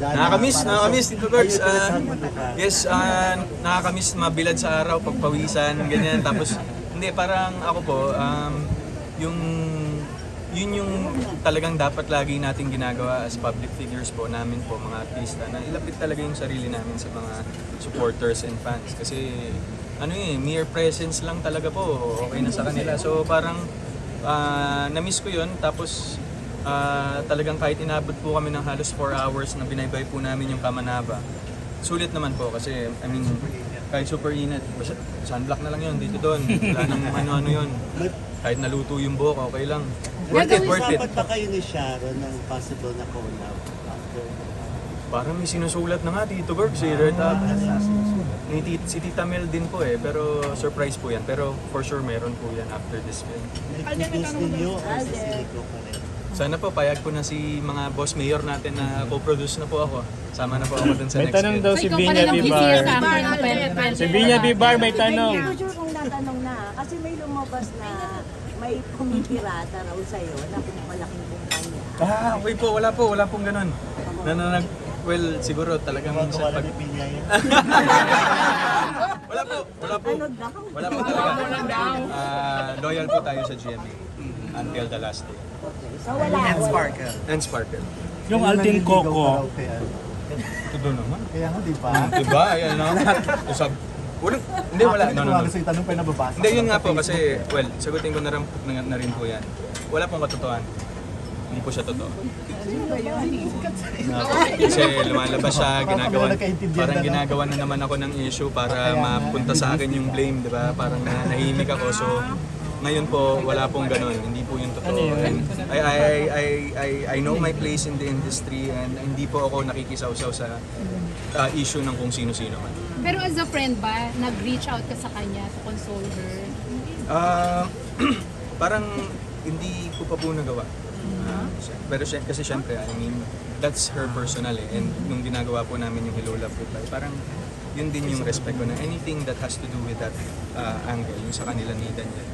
Nakakamiss, nakakamiss Tito Bergs. Talaga. yes, ah, nakakamiss mabilad sa araw, pagpawisan, ganyan. Tapos, hindi, parang ako po, um, yung yun yung talagang dapat lagi natin ginagawa as public figures po namin po mga artista na ilapit talaga yung sarili namin sa mga supporters and fans kasi ano eh mere presence lang talaga po okay na sa kanila so parang ah, na-miss ko yun tapos ah, talagang kahit inabot po kami ng halos 4 hours na binaybay po namin yung Kamanaba sulit naman po kasi I mean kahit super init basta sunblock na lang yun dito doon wala nang ano-ano yun kahit naluto yung buhok okay lang worth it worth it Usapan ba kayo ni Sharon ng possible na collab after? Parang may sinusulat na nga Tito Berg, si Red Up. Ni Tit- si Tita Mel din po eh, pero surprise po yan. Pero for sure meron po yan after this film. Nag-produce ninyo o sa Silico pa rin? Sana po, payag po na si mga boss mayor natin na co-produce na po ako. Sama na po ako dun sa May next tanong daw So si ikaw Binya pala lang Bibar. easier sa ng pwede. Si Binya Bibar may tanong. ko sure kung natanong na. Kasi may lumabas na may pumipirata raw sa'yo na kung malaking kumpanya. Ah, okay po, wala po, wala pong ganun. Na, na, nag- well, siguro talagang sa pag... Wala po, wala po. Ano daw? Wala po talaga. Ah, loyal po tayo sa GMA until the last day. Okay. So wala. wala. And Sparkle. Yung Alden Coco, Ito doon naman. Kaya nga, di ba? Diba? Ayan no? Sab Walang, hindi wala. No, no, no. Sa itanong pa yung nababasa. Hindi, yun nga po kasi, well, sagutin ko na rin, na, na rin po yan. Wala pong katotohanan. Hindi po siya totoo. Kasi lumalabas siya, ginagawa, parang ginagawa na naman ako ng issue para mapunta sa akin yung blame, di ba? Parang na, nahimik ako. So, ngayon po, wala pong ganun. Hindi po yung totoo. And I, I, I, I, I know my place in the industry and hindi po ako nakikisaw-saw sa uh, issue ng kung sino-sino man. Pero as a friend ba, nag-reach out ka sa kanya to console her? Ah, parang hindi ko pa po nagawa. Ah, pero siya, kasi syempre, I mean, that's her personal eh. And nung ginagawa po namin yung Hello Love Goodbye, parang yun din yung respect ko na anything that has to do with that ah, angle, yung sa kanila ni Daniel,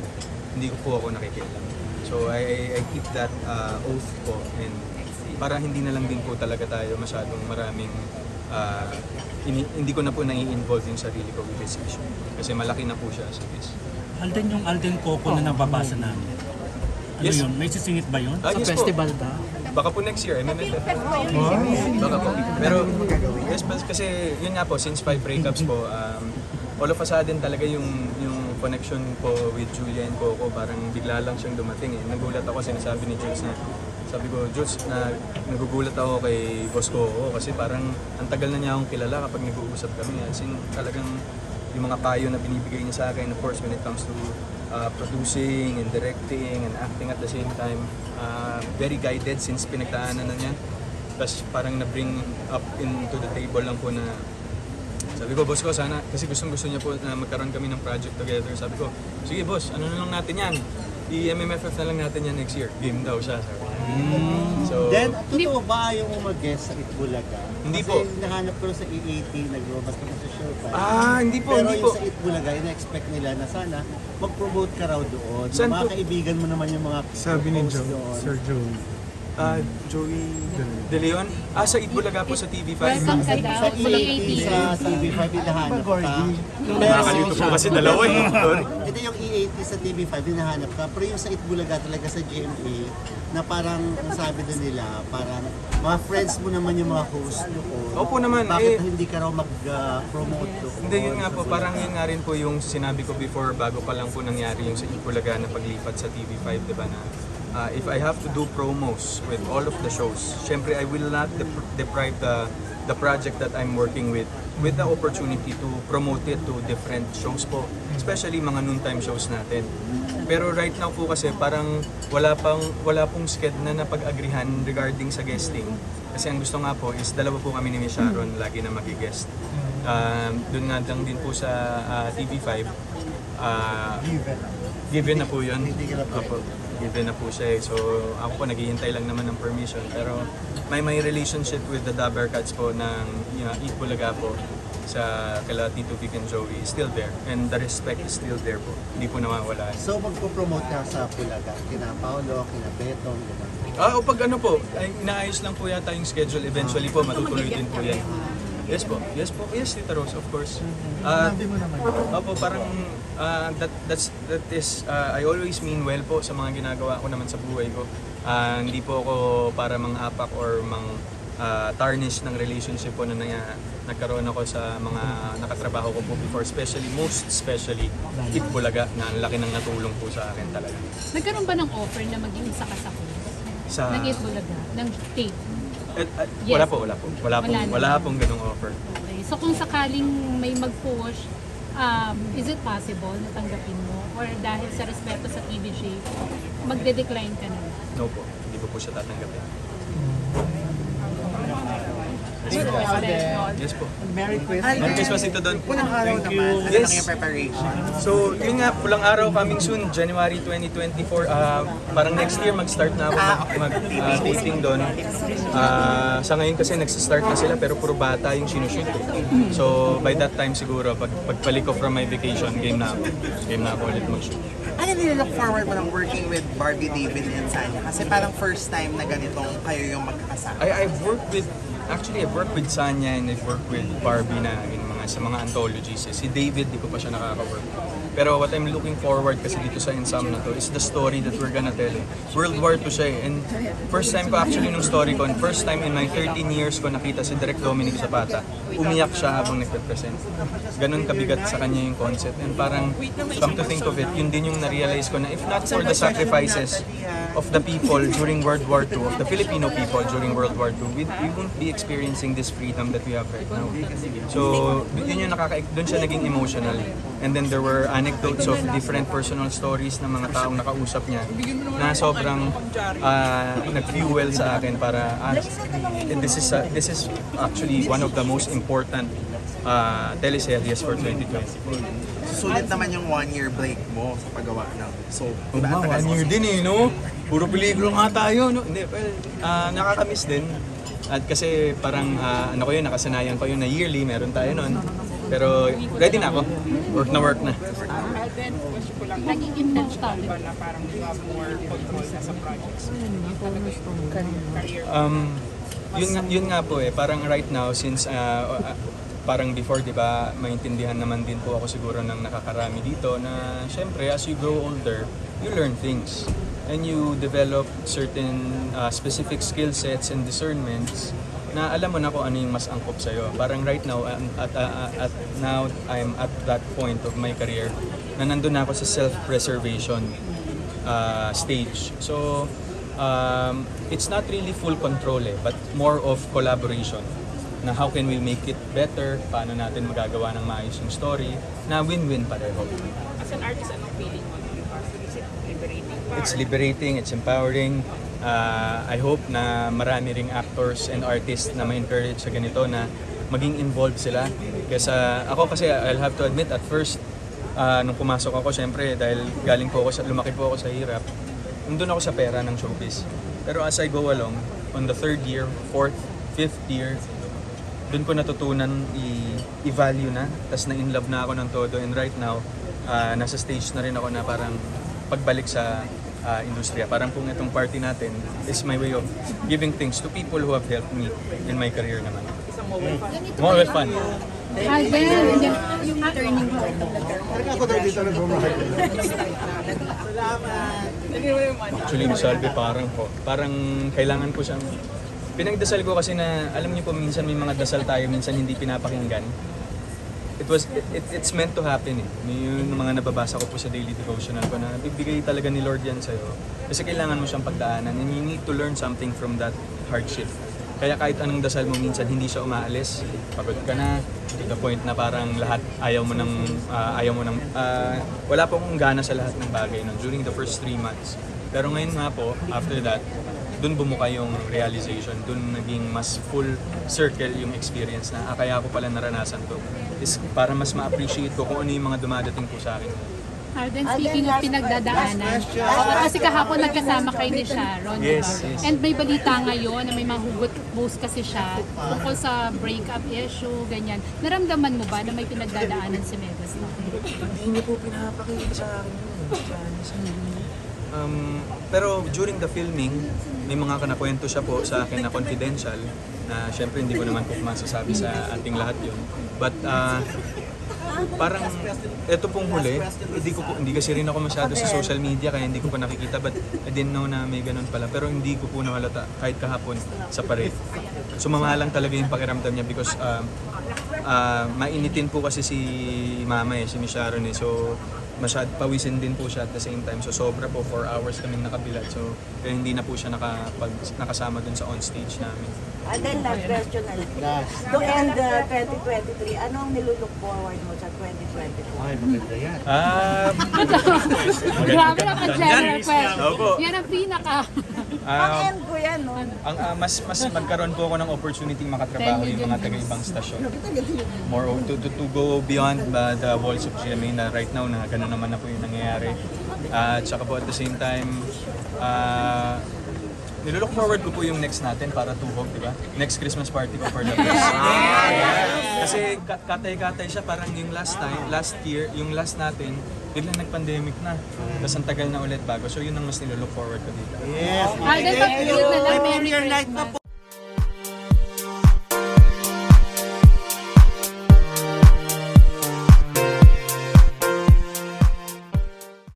hindi ko po ako nakikialam. So I, I, I keep that ah, oath po and para hindi na lang din po talaga tayo masyadong maraming ah, ini- hindi ko na po nai-involve yung sarili ko with this issue. Kasi malaki na po siya sa this. Alden yung Alden Coco na nababasa namin. Ano Yes. yun? May sisingit ba yun? Ah, sa yes po. festival ba? Baka po next year, MMFF. Baka po. Pero, yes, kasi yun nga po, since five breakups po, um, all of a sudden talaga yung yung connection po with Julia and Coco, parang bigla lang siyang dumating eh. Nagulat ako, sinasabi ni Jules na, sabi ko, Jules, na nagugulat ako kay Boss Coco kasi parang ang tagal na niya akong kilala kapag nag-uusap kami. As in, talagang yung mga payo na binibigay niya sa akin, of course, when it comes to uh, producing and directing and acting at the same time, uh, very guided since pinagdaanan na niya. Tapos parang na-bring up into the table lang po na sabi ko, boss ko, sana, kasi gustong gusto niya po na magkaroon kami ng project together. Sabi ko, sige boss, ano na lang natin yan? I-MMFF na lang natin yan next year. Game daw siya. Sabi. ko. So, Then, totoo ba ayaw mo mag-guest sa Itbulaga? Hindi Kasi po. nahanap ko sa EAT, naglabas ka sa show pa. ah, hindi po, Pero hindi yung po. sa Itbulaga, ina-expect nila na sana mag-promote ka raw doon. Saan mga po? kaibigan mo naman yung mga Sabi ni host Joe, doon. Sir Joe. Ah, Joey De Leon? Ah, sa Itbulaga po sa TV5. Welcome ka daw Sa sa EAT, EAT. sa TV5, hinahanap ka. Nakakalito po kasi dalawa eh. Ito yung EAT sa TV5, hinahanap ka. Pero yung sa Itbulaga talaga sa GMA, na parang ang sabi na nila, parang mga friends mo naman yung mga host doon. Opo naman, Bakit eh. hindi ka raw mag-promote doon? Hindi, yun nga po, parang yun nga rin po yung sinabi ko before bago pa lang po nangyari yung sa Ipulaga na paglipat sa TV5, di ba na uh, if I have to do promos with all of the shows, syempre I will not dep- deprive the the project that I'm working with with the opportunity to promote it to different shows po, especially mga noontime shows natin. Pero right now po kasi parang wala pang wala pong sked na napag-agrihan regarding sa guesting. Kasi ang gusto nga po is dalawa po kami ni Miss Sharon lagi na magi-guest. Um, doon nga lang din po sa ah, TV5. ah, given na po yun. Hindi ka na pwede. Opo, given na po siya eh. So ako po naghihintay lang naman ng permission. Pero may may relationship with the Dabber Cats po ng you know, Eat Bulaga po. sa kala Tito Vic and Joey is still there. And the respect is still there po. Hindi po nawawala. So magpo-promote ka sa Bulaga, kina Paolo, kina Betong, gano'n. Ah, o pag ano po, ay, inaayos lang po yata yung schedule. Eventually po, matutuloy din po yan. Yes po, yes po, yes Tita Rose, of course. Ah, opo, parang ah, that, that's, that is, ah, I always mean well po sa mga ginagawa ko naman sa buhay ko. Ah, hindi po ako para mang apak or mang ah, tarnish ng relationship po na, na nagkaroon ako sa mga nakatrabaho ko po before, especially, most especially, Hit Bulaga, na ang laki ng natulong po sa akin talaga. Nagkaroon ba ng offer na maging isa ka sa? Sa, Nag-hit bulaga? Ng tape? Eh, eh, Yes. Wala po, wala po. Wala, po, Wala naman. pong ganong offer. Okay. So kung sakaling may mag-push, um, is it possible na tanggapin mo? Or dahil sa respeto sa TVJ, magde-decline ka na? No po, hindi ko po siya tatanggapin. Yes po. Merry Christmas. Merry Christmas ito doon. Unang araw naman, Yes. ano yung preparation? So, yun nga, pulang araw coming soon, January 2024. ah parang next year mag-start na ako mag, mag ah, taping doon. Ah, sa ngayon kasi nagsa-start na sila pero puro bata yung sinushoot. eh. So, by that time siguro, pag pagbalik ko from my vacation, game na ako. Game na ako ulit mag-shoot. Ano nililook forward mo ng working with Barbie David and Sanya? Kasi parang first time na ganitong kayo yung magkakasama. I, I've worked with, actually I've worked with Sanya and I've worked with Barbie na in mga, sa mga anthologies. Eh, Si David, di ko pa siya nakaka-work. Pero what I'm looking forward kasi dito sa Ensam na to is the story that we're gonna tell. World War II siya eh. And first time ko actually nung story ko, and first time in my 13 years ko nakita si Direk Dominic Zapata, umiyak siya habang nagpe-present. Ganun kabigat sa kanya yung concept. And parang, come to think of it, yun din yung na-realize ko na if not for the sacrifices of the people during World War II, of the Filipino people during World War II, we, we won't be experiencing this freedom that we have right now. So, yun yung nakaka doon siya naging emotional. And then there were anecdotes of different personal stories ng mga taong nakausap niya na sobrang ah, nag-fuel sa akin para ah, this is a- this is actually one of the most important uh, teleseries for 2024. Sulit naman yung one-year break mo sa paggawa ng soap. Oo nga, one year din eh, no? Puro pelikula nga tayo, no? Hindi, well, ah, nakakamiss din. At kasi parang, ah, ano ko yun, nakasanayan ko yun na yearly, meron tayo nun. Pero ready na ako. Work na work na. Naging intentional. Um, yun, yun nga po eh, parang right now, since ah, ah, parang before, di ba, maintindihan naman din po ako siguro ng nakakarami dito na syempre, as you grow older, you learn things. And you develop certain ah, specific skill sets and discernments na alam mo na kung ano yung mas angkop sa'yo. Parang right now, um, at, ah, ah, at now, I'm at that point of my career na nandun na ako sa self-preservation uh, stage. So, um, it's not really full control eh, but more of collaboration na how can we make it better, paano natin magagawa ng maayos yung story, na win-win pareho. As an artist, anong feeling mo? Is it liberating ba? It's liberating, it's empowering. Uh, I hope na marami ring actors and artists na ma-encourage sa ganito na maging involved sila. Kasi ako kasi I'll have to admit at first uh, nung pumasok ako syempre dahil galing po ako sa lumaki po ako sa hirap. Nandun ako sa pera ng showbiz. Pero as I go along on the third year, fourth, fifth year, doon ko natutunan i- i-value na. Tapos na-in love na ako ng todo. And right now, ah, nasa stage na rin ako na parang pagbalik sa ah, industriya. Parang kung itong party natin is my way of giving things to people who have helped me in my career naman. More fun. Alden, yung turning point of the Actually, ni Salve parang po. Parang kailangan ko siyang... Pinagdasal ko kasi na, alam niyo po, minsan may mga dasal tayo, minsan hindi pinapakinggan. It was, it, it- it's meant to happen eh. Yung mga nababasa ko po sa daily devotional ko na bibigay talaga ni Lord yan sa'yo. Kasi kailangan mo siyang pagdaanan and you need to learn something from that hardship. Kaya kahit anong dasal mo minsan hindi siya umaalis, pagod ka na, to the point na parang lahat ayaw mo ng ah, ayaw mo ng ah, wala po akong gana sa lahat ng bagay no, during the first three months. Pero ngayon nga po, after that, dun bumuka yung realization, dun naging mas full circle yung experience na ah, kaya ako pala naranasan to is para mas ma-appreciate ko kung ano yung mga dumadating po sa akin. Alden, Alden, speaking of pinagdadaanan, oo, kasi kahapon nagkasama kayo ni Sharon, Yes, yes. And may balita ngayon na may mahugot post kasi siya tungkol sa breakup issue, ganyan. Naramdaman mo ba na may pinagdadaanan si Megastar? Hindi niyo po pinapakita sa akin yun. Um, pero during the filming, may mga kanakwento siya po sa akin na confidential na syempre hindi ko naman po masasabi sa ating lahat yun. But uh, parang ito pong huli, hindi ko po, hindi kasi rin ako masyado sa social media kaya hindi ko pa nakikita but I didn't know na may ganun pala. Pero hindi ko po nakalata kahit kahapon sa parade. Sumamahalang talaga yung pakiramdam niya because um, ah, mainitin po kasi si mama eh, si Miss Sharon eh. So masyad pawisin din po siya at the same time. So sobra po 4 hours kaming nakabilad. So kaya hindi na po siya nakapag, nakasama dun sa on stage namin. And then last question na lang. Last. To end uh, 2023, ano ang nilulook forward mo sa 2024? Ay, maganda yan. Ah, Grabe na pa general question. Opo. Yan ang pinaka. Ang ah, end ko yan, no? ang ah, mas mas magkaroon po ako ng opportunity makatrabaho yung mga taga-ibang stasyon. More o- to, to, to go beyond ba the walls of GMA na right now na ganun naman na po yung nangyayari. Ah, At saka po at the same time, ah nilook forward ko po yung next natin para tuhog, di ba? Next Christmas party ko for the best. Kasi ka- katay-katay siya parang yung last time, last year, yung last natin, biglang nag-pandemic na. Tapos ang tagal na ulit bago. So yun ang mas nilook forward ko dito. Yes. Alden, pag-clear na lang, Merry Christmas.